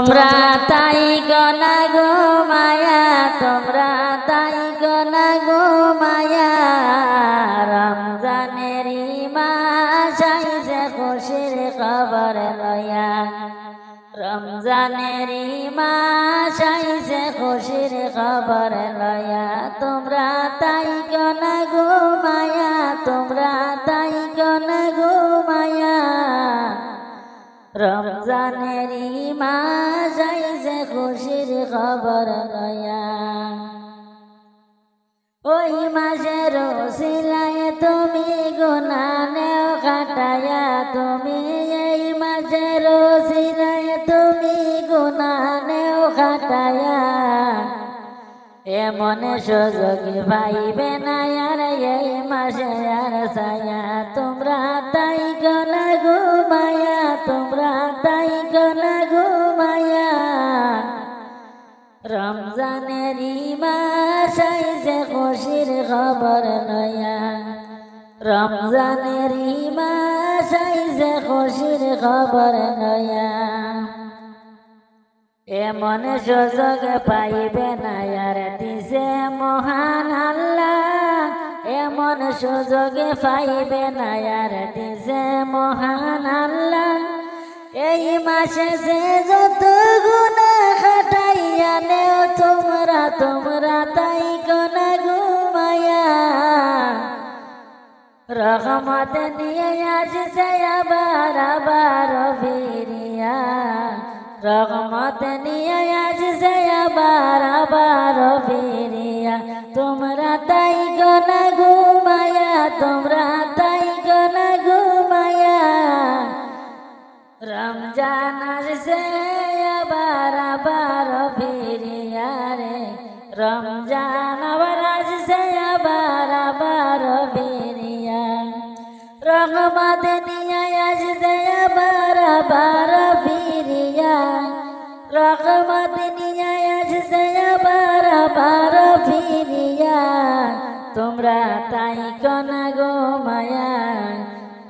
তোমরা তাই গনা গো মায়া তোমরা তাই গনা গো মায়া। রমজানের মাস আইছে খুশির খবর লয়া রমজানের মাস আইছে খুশির খবর লয়া তোমরা তাই গনা গো মায়া তোমরা তাই গনা গো মায়া। রমজানের মাস আইছে খুশির খবর লয়া ওই মাসের সিলায় তুমি গুনা নেও কাটায়া, তুমি এই মাসের সিলায় তুমি গুনা নেও কাটায়া। এমন সুযোগ পাইবে না আর এই মাসে আর সায়া তোমরা তোমরা তাই গলা ঘুমায়া রমজানের মাস আইছে খুশির খবর নয়া। রমজানের মাস আইছে খুশির খবর নয়া। এমন সুযোগ পাইবে না আর দিছে মহান আল্লাহ। এমন সুযোগ পাইবে না আর দিছে মহান আল্লাহ। এই মাসে যে যত গুণা খাটাইয়া নেও তোমরা তোমরা তাই কোনা ঘুমায়া রহমত নিয়ে আসছে আবার আবার ফিরিয়া। রহমত নিয়ে আসছে আবার আবার ফিরিয়া। রমজান আসছে আবার আবার ফিরিয়া রে রমজান আবার আসছে আবার আবার ফিরিয়া রহমত নিয়ে আসছে আবার আবার ফিরিয়া রহমত নিয়ে আসছে আবার আবার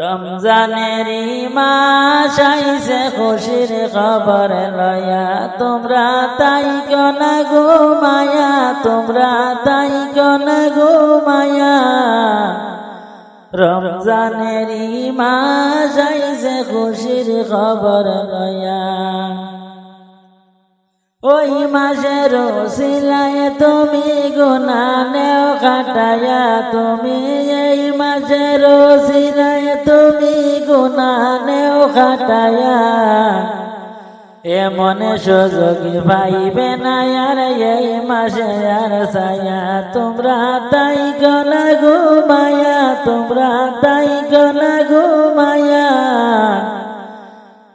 রমজানের মাস আইছে, খুশির খবর লয়া তোমরা তাই গনা গো মায়া, তোমরা তাই গনা গো মায়া। রমজানের মাস আইছে, খুশির খবর লয়া। ওই মাসের সিলায় তুমি গুনা নেও কাটায়া তুমি এই মাসের সিলায় তুমি গুনা নেও কাটায়া। এমন সুযোগ পাইবে না আর এই মাসে আর সায়া তোমরা তাই গলা ঘুমায়া, তোমরা তাই গলা ঘুমায়া।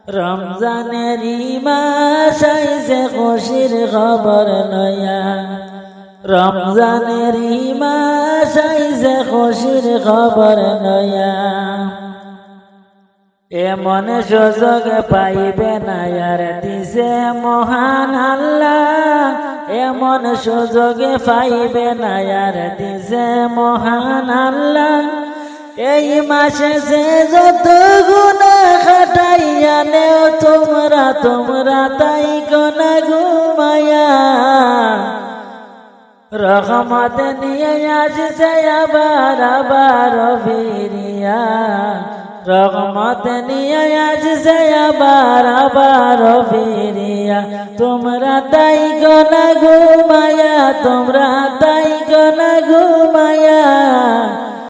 রমজানের মাস আইছে খুশির খবর লয়া রমজানের মাস আইছে খুশির খবর লয়া এমন সুযোগ পাইবে না আর দিছে মহান আল্লাহ। এমন সুযোগ পাইবে না আর দিছে মহান আল্লাহ। এই মাসে যে যত গুণা খাটাইয়া নেও, তোমরা তোমরা তাই কোনা ঘুমায়া রহমত নিয়ে আসছে আবার আবার ফিরিয়া। রহমত নিয়ে আসছে আবার আবার ফিরিয়া। তোমরা তাই গনা ঘুমায়া তোমরা তাই গনা ঘুমায়া